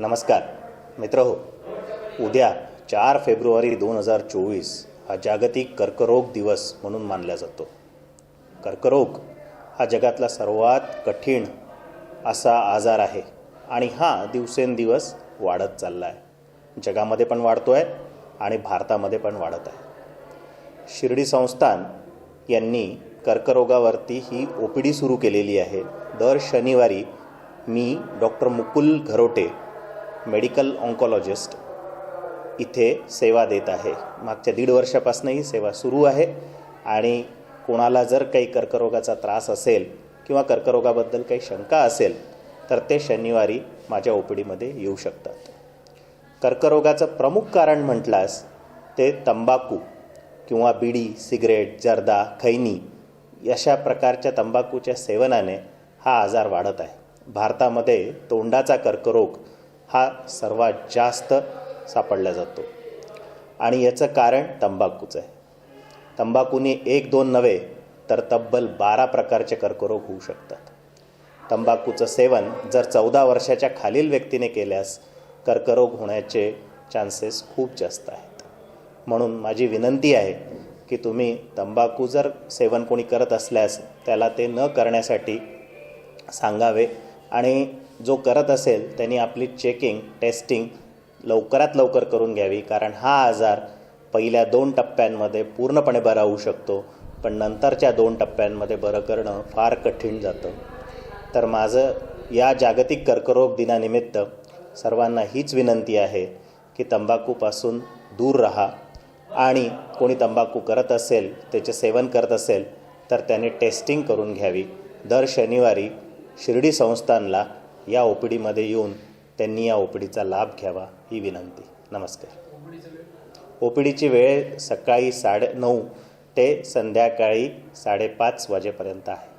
नमस्कार मित्र हो उद्या चार फेब्रुवारी दोन हजार चोवीस हा जागतिक कर्करोग दिवस म्हणून मानला जातो. कर्करोग हा जगातला सर्वात कठीण असा आजार आहे आणि हा दिवसेंदिवस वाढत चालला आहे जगामध्ये पण वाढतो आहे आणि भारतामध्ये पण वाढत आहे. शिर्डी संस्थान यांनी कर्करोगावरती ही ओ पी डी सुरू केलेली आहे. दर शनिवारी मी doctor Mukul Gharote medical oncologist इथे सेवा देत आहे. मागच्या दीड वर्षापासून ही सेवा सुरू आहे आणि कोणाला जर काही कर्करोगाचा त्रास असेल किंवा कर्करोगाबद्दल काही शंका असेल तर ते शनिवारी माझ्या ओ पी डीमध्ये येऊ शकतात. कर्करोगाचं प्रमुख कारण म्हटलास ते तंबाखू किंवा बिडी सिगरेट जर्दा खैनी अशा प्रकारच्या तंबाखूच्या सेवनाने हा आजार वाढत आहे. भारतामध्ये तोंडाचा कर्करोग हा सर्वात जास्त सापडला जातो. आणि याचं कारण तंबाखूचं आहे. तंबाखूने एक दोन नव्हे तर तब्बल बारा प्रकारचे कर्करोग होऊ शकतात. तंबाखूचं सेवन जर चौदा वर्षाच्या खालील व्यक्तीने केल्यास कर्करोग होण्याचे चान्सेस खूप जास्त आहेत. म्हणून माझी विनंती आहे की तुम्ही तंबाखू जर सेवन कोणी करत असल्यास त्याला ते न करण्यासाठी सांगावे आणि जो करत असेल त्यांनी आपली चेकिंग टेस्टिंग लवकरात लवकर करून घ्यावी कारण हा आजार पहिल्या दोन टप्प्यांमध्ये पूर्णपणे बरा होऊ शकतो पण नंतरच्या दोन टप्प्यांमध्ये बरं करणं फार कठीण जातं. तर माझं या जागतिक कर्करोग दिनानिमित्त सर्वांना हीच विनंती आहे की तंबाखूपासून दूर राहा. आणि कोणी तंबाखू करत असेल त्याचे सेवन करत असेल तर त्याने टेस्टिंग करून घ्यावी. दर शनिवारी शिर्डी संस्थानला या ओ पी डीमध्ये येऊन त्यांनी या ओ पी डीचा लाभ घ्यावा ही विनंती. नमस्कार. ओ पी डीची वेळ सकाळी साडे नऊ ते संध्याकाळी साडेपाच वाजेपर्यंत आहे.